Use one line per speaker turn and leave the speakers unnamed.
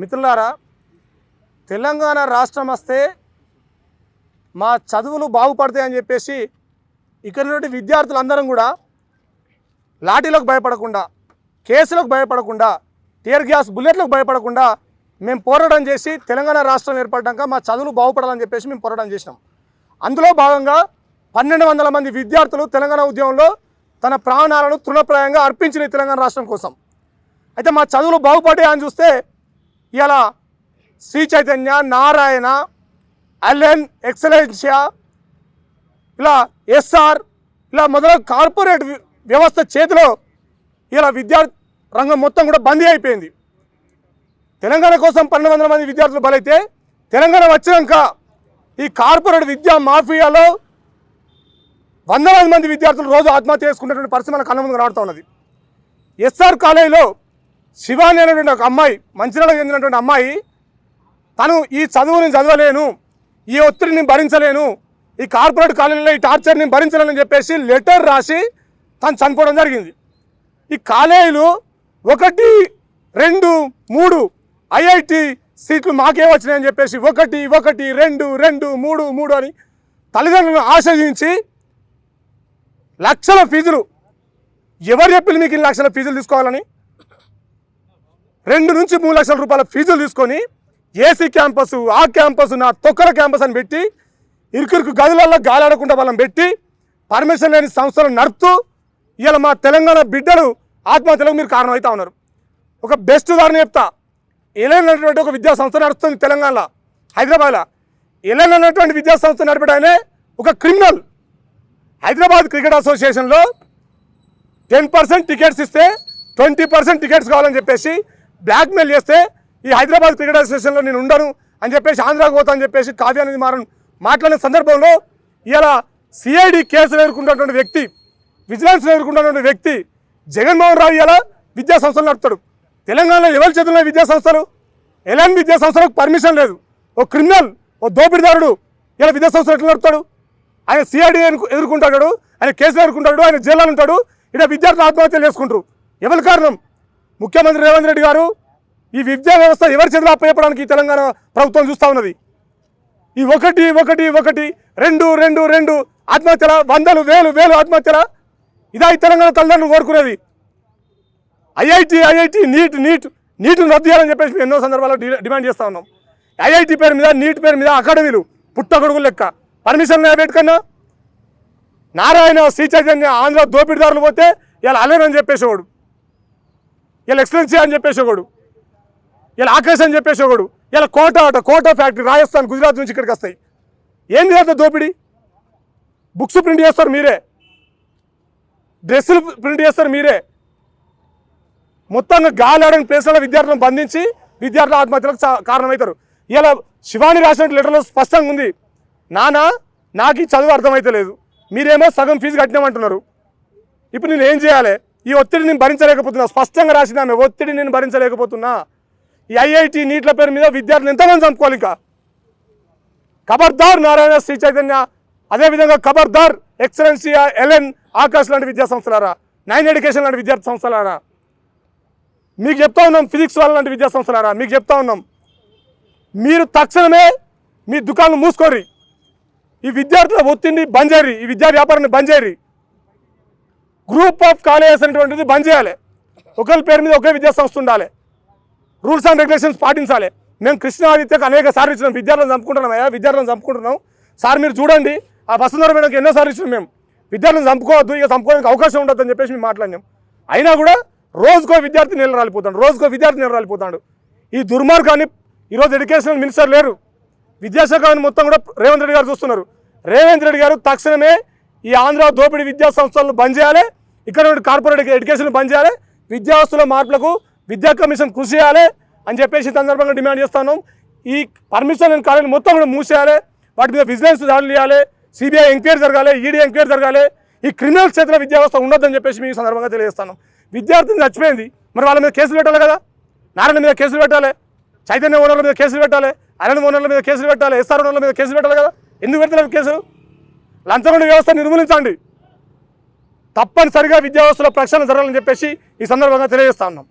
మిత్రులారా తెలంగాణ రాష్ట్రం వస్తే మా చదువులు బాగుపడతాయని చెప్పేసి ఇక్కడ నుండి విద్యార్థులందరం కూడా లాఠీలకు భయపడకుండా కేసులకు భయపడకుండా టీయర్ గ్యాస్ బుల్లెట్లకు భయపడకుండా మేము పోరాటం చేసి తెలంగాణ రాష్ట్రం ఏర్పడ్డాక మా చదువులు బాగుపడాలని చెప్పేసి మేము పోరాటం చేసినాం. అందులో భాగంగా పన్నెండు వందల మంది విద్యార్థులు తెలంగాణ ఉద్యమంలో తన ప్రాణాలను తృణప్రాయంగా అర్పించిన తెలంగాణ రాష్ట్రం కోసం. అయితే మా చదువులు బాగుపడ్డాయని చూస్తే ఇలా శ్రీ చైతన్య నారాయణ అలెన్ ఎక్సలెన్షియా ఇలా ఎస్ఆర్ ఇలా మొదలైన కార్పొరేట్ వ్యవస్థ చేతిలో ఇలా విద్యా రంగం మొత్తం కూడా బందీ అయిపోయింది. తెలంగాణ కోసం పన్నెండు వందల మంది విద్యార్థులు బలైతే తెలంగాణ వచ్చినాక ఈ కార్పొరేట్ విద్యా మాఫియాలో వందలాది మంది విద్యార్థులు రోజు ఆత్మహత్య చేసుకునేటువంటి పరిస్థితి మన కళ్ళ ముందు ఉన్నది. ఎస్ఆర్ కాలేజీలో శివాని అనేటువంటి ఒక అమ్మాయి మంచిర్యాలకు చెందినటువంటి అమ్మాయి తను ఈ చదువుని చదవలేను ఈ ఒత్తిడిని భరించలేను ఈ కార్పొరేట్ కాలేజీలో ఈ టార్చర్ని భరించలేనని చెప్పేసి లెటర్ రాసి తను చనిపోవడం జరిగింది. ఈ కాలేజీలు ఒకటి రెండు మూడు ఐఐటి సీట్లు మాకే వచ్చినాయని చెప్పేసి ఒకటి ఒకటి రెండు రెండు మూడు మూడు అని తల్లిదండ్రులను ఆశ్రయించి లక్షల ఫీజులు. ఎవరు చెప్పింది మీకు ఇన్ని లక్షల ఫీజులు తీసుకోవాలని రెండు నుంచి మూడు లక్షల రూపాయల ఫీజులు తీసుకొని ఏసీ క్యాంపస్ ఆ క్యాంపస్ నా తొక్కల క్యాంపస్ అని పెట్టి ఇరుకురుకు గదులలో గాలాడకుండా వాళ్ళని పెట్టి పర్మిషన్ లేని సంస్థలు నడుపుతూ ఇలా మా తెలంగాణ బిడ్డలు ఆత్మహత్యలకు మీరు కారణమవుతా ఉన్నారు. ఒక బెస్ట్ ఉదాహరణ చెప్తా. ఎలెన్ అనేటువంటి ఒక విద్యా సంస్థ నడుస్తుంది తెలంగాణలో హైదరాబాద్లో. ఎలెన్ అనేటువంటి విద్యా సంస్థ నడిపడానే ఒక క్రిమినల్. హైదరాబాద్ క్రికెట్ అసోసియేషన్లో టెన్ పర్సెంట్ టికెట్స్ ఇస్తే ట్వంటీ పర్సెంట్ టికెట్స్ కావాలని చెప్పేసి బ్లాక్మెయిల్ చేస్తే ఈ హైదరాబాద్ క్రికెట్ అసోసియేషన్లో నేను ఉండను అని చెప్పేసి ఆంధ్రాకు పోతా అని చెప్పేసి కావ్య అనేది మారను మాట్లాడిన సందర్భంలో ఇలా సిఐడి కేసులు ఎదుర్కొంటున్నటువంటి వ్యక్తి విజిలెన్స్ ఎదుర్కొంటున్నటువంటి వ్యక్తి జగన్మోహన్ రావు ఇలా విద్యా సంస్థలు నడుపుతాడు. తెలంగాణలో ఎవరి చేతుల్లో విద్యా సంస్థలు? ఎలాంటి విద్యా సంస్థలకు పర్మిషన్ లేదు. ఓ క్రిమినల్ ఓ దోపిడీదారుడు ఇలా విద్యా సంస్థలు ఎట్లా నడుపుతాడు? ఆయన సిఐడి ఎదుర్కొంటాడు ఆయన కేసులు ఎదుర్కొంటాడు ఆయన జైల్లో ఉంటాడు ఇక్కడ విద్యార్థులు ఆత్మహత్యలు చేసుకుంటారు. ఎవరి కారణం? ముఖ్యమంత్రి రేవంత్ రెడ్డి గారు ఈ విద్యా వ్యవస్థ ఎవరి చేతిలో అప్పచెప్పడానికి తెలంగాణ ప్రభుత్వం చూస్తూ ఉన్నది? ఈ ఒకటి ఒకటి ఒకటి రెండు రెండు రెండు ఆత్మహత్యల వందలు వేలు వేలు ఆత్మహత్యల ఇదా ఈ తెలంగాణ తల్లిదండ్రులు కోరుకునేది? ఐఐటి ఐఐటి నీట్ నీట్ నీట్ను రద్దు చేయాలని చెప్పేసి ఎన్నో సందర్భాల్లో డి- డిమాండ్ చేస్తూ ఉన్నాం. ఐఐటి పేరు మీద నీట్ పేరు మీద అకాడమీలు పుట్టగొడుగులు లెక్క. పర్మిషన్ పెట్టుకన్నా నారాయణ శ్రీచైతన్య ఆంధ్ర దోపిడీదారులు పోతే ఇలా అలేనని చెప్పేసేవాడు. ఇలా ఎక్సలెన్సీ అని చెప్పేసి ఒకడు. ఇలా ఆకాశ్ అని చెప్పేసి ఒకడు. ఇలా కోట అట కోట ఫ్యాక్టరీ రాజస్థాన్ గుజరాత్ నుంచి ఇక్కడికి వస్తాయి. ఏంది చేస్తారు దోపిడీ? బుక్స్ ప్రింట్ చేస్తారు మీరే. డ్రెస్సులు ప్రింట్ చేస్తారు మీరే. మొత్తంగా గాలి ఆడని ప్లేస్లలో విద్యార్థులను బంధించి విద్యార్థుల ఆత్మహత్యలకు కారణమవుతారు. ఇలా శివాని రాసిన లెటర్లో స్పష్టంగా ఉంది. నానా నాకు ఈ చదువు అర్థమైతే లేదు మీరేమో సగం ఫీజు కట్టినామంటున్నారు. ఇప్పుడు నేను ఏం చేయాలి? ఈ ఒత్తిడి నేను భరించలేకపోతున్నా. స్పష్టంగా రాసింది ఆమె ఒత్తిడి నేను భరించలేకపోతున్నా. ఈ ఐఐటి నీట్ల పేరు మీద విద్యార్థులు ఎంతమంది చంపుకోవాలి ఇంకా? ఖబర్దార్ నారాయణ శ్రీ చైతన్య అదేవిధంగా ఖబర్దార్ ఎక్సలెన్సీ ఎల్ఎన్ ఆకాశ్ లాంటి విద్యా సంస్థలారా? నైన్ ఎడ్యుకేషన్ లాంటి విద్యార్థి సంస్థలారా? మీకు చెప్తా ఉన్నాం ఫిజిక్స్ వాళ్ళ లాంటి విద్యా సంస్థలారా? మీకు చెప్తా ఉన్నాం. మీరు తక్షణమే మీ దుకాణం మూసుకోరి ఈ విద్యార్థుల ఒత్తిడిని బంద్ చేయరి ఈ విద్యా వ్యాపారాన్ని బంద్ చేయరి గ్రూప్ ఆఫ్ కాలేజెస్ అనేటువంటిది బంద్ చేయాలి. ఒకరి పేరు మీద ఒకే విద్యా సంస్థ ఉండాలి. రూల్స్ అండ్ రెగ్యులేషన్స్ పాటించాలి. మేము కృష్ణాదిత్యకు అనేక సార్లు ఇచ్చినాం. విద్యార్థులను చంపుకుంటున్నాం అయ్యా విద్యార్థులను చంపుకుంటున్నాం. సార్ మీరు చూడండి. ఆ వసుంధర మేడంకి ఎన్నో సార్లు ఇచ్చినాం మేము. విద్యార్థులను చంపుకోవద్దు ఇక చంపుకోవడానికి అవకాశం ఉండదు అని చెప్పేసి మేము మాట్లాడినాం. అయినా కూడా రోజుకో విద్యార్థి నీళ్ళు రాలిపోతాడు రోజుకో విద్యార్థి నీళ్ళు రాలిపోతాడు ఈ దుర్మార్గాన్ని ఈరోజు ఎడ్యుకేషనల్ మినిస్టర్ లేరు. విద్యాశాఖ మొత్తం కూడా రేవంత్ రెడ్డి గారు చూస్తున్నారు. రేవంత్ రెడ్డి గారు తక్షణమే ఈ ఆంధ్ర దోపిడీ విద్యా సంస్థలను బంద్ చేయాలి. ఇక్కడ నుండి కార్పొరేట్ ఎడ్యుకేషన్ పనిచేయాలి చేయాలి. విద్యావస్తుల మార్పులకు విద్యా కమిషన్ కృషి చేయాలి అని చెప్పేసి సందర్భంగా డిమాండ్ చేస్తున్నాం. ఈ పర్మిషన్ అండ్ కాలేజీ మొత్తం కూడా మూసేయాలి. వాటి మీద విజిలెన్స్ దాడులు చేయాలి. సిబిఐ ఎంక్వైరీ జరగాలి. ఈడీ ఎంక్వైరీ జరగాలి. ఈ క్రిమినల్ క్షేత్ర విద్యా వ్యవస్థ ఉండొద్దని చెప్పేసి మీ సందర్భంగా తెలియజేస్తాను విద్యార్థిని చచ్చిపోయింది. మరి వాళ్ళ మీద కేసులు పెట్టాలి కదా? నారాయణ మీద కేసులు పెట్టాలి. చైతన్య ఓనర్ల మీద కేసులు పెట్టాలి. అరణ్ ఓనర్ల మీద కేసులు పెట్టాలి. ఎస్ఆర్ ఓనర్ల మీద కేసులు పెట్టాలి కదా? ఎందుకు పెడతలేదు కేసులు? లంచగొండ వ్యవస్థ నిర్మూలించండి. తప్పనిసరిగా విద్యావస్థలో ప్రక్షాళన జరగాలని చెప్పేసి ఈ సందర్భంగా తెలియజేస్తా ఉన్నాం.